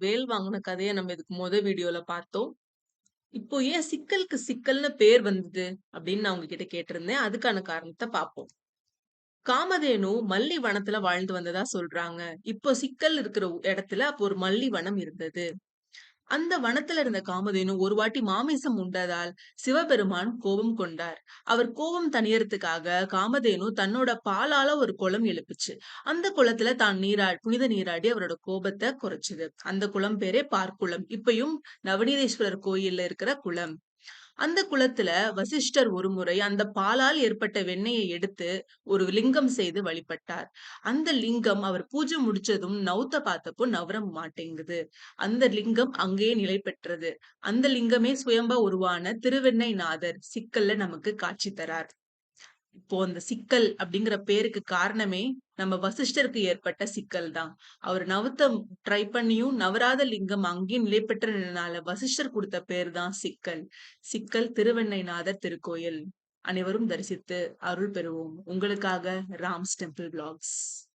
வேல் வாங்கின கதையை நம்ம இதுக்கு முத வீடியோல பார்த்தோம். இப்போ ஏன் சிக்கலுக்கு சிக்கல்னு பேர் வந்தது? அப்படின்னு நான் உங்ககிட்ட கேட்டிருந்தேன். அதுக்கான காரணத்தை பார்ப்போம். காமதேனு மல்லி வனத்துல வாழ்ந்து வந்ததா சொல்றாங்க. இப்போ சிக்கல் இருக்கிற இடத்துல அப்போ ஒரு மல்லி வனம் இருந்தது. அந்த வனத்துல இருந்த காமதேனு ஒரு வாட்டி மாமிசம் உண்டதால் சிவபெருமான் கோபம் கொண்டார். அவர் கோபம் தனியறதுக்காக காமதேனு தன்னோட பாலால ஒரு குளம் எழுப்புச்சு. அந்த குளத்துல தான் நீரா புனித நீராடி அவரோட கோபத்தை குறைச்சது அந்த குளம் பேரே பார்க்குளம். இப்பயும் நவநீதேஸ்வரர் கோயில்ல இருக்கிற குளம். அந்த குளத்துல வசிஷ்டர் ஒருமுறை அந்த பாலால் ஏற்பட்ட வெண்ணையை எடுத்து ஒரு லிங்கம் செய்து வழிபட்டார். அந்த லிங்கம் அவர் பூஜை முடிச்சதும் நவுத்த பார்த்தப்போ நவர மாட்டேங்குது. அந்த லிங்கம் அங்கேயே நிலை பெற்றது. அந்த லிங்கமே சுயம்பா உருவான திருவெண்ணை நாதர் சிக்கல்ல நமக்கு காட்சி தரார். இப்போ அந்த சிக்கல் அப்படிங்கிற பேருக்கு காரணமே நம்ம வசிஷ்டருக்கு ஏற்பட்ட சிக்கல் தான். அவர் நவத்த ட்ரை பண்ணியும் நவராத லிங்கம் அங்கேயும் நிலை பெற்றனால வசிஷ்டர் கொடுத்த பேர் தான் சிக்கல். சிக்கல் திருவெண்ணைநாதர் திருக்கோயில். அனைவரும் தரிசித்து அருள் பெறுவோம். உங்களுக்காக ராம்ஸ் டெம்பிள் பிளாக்ஸ்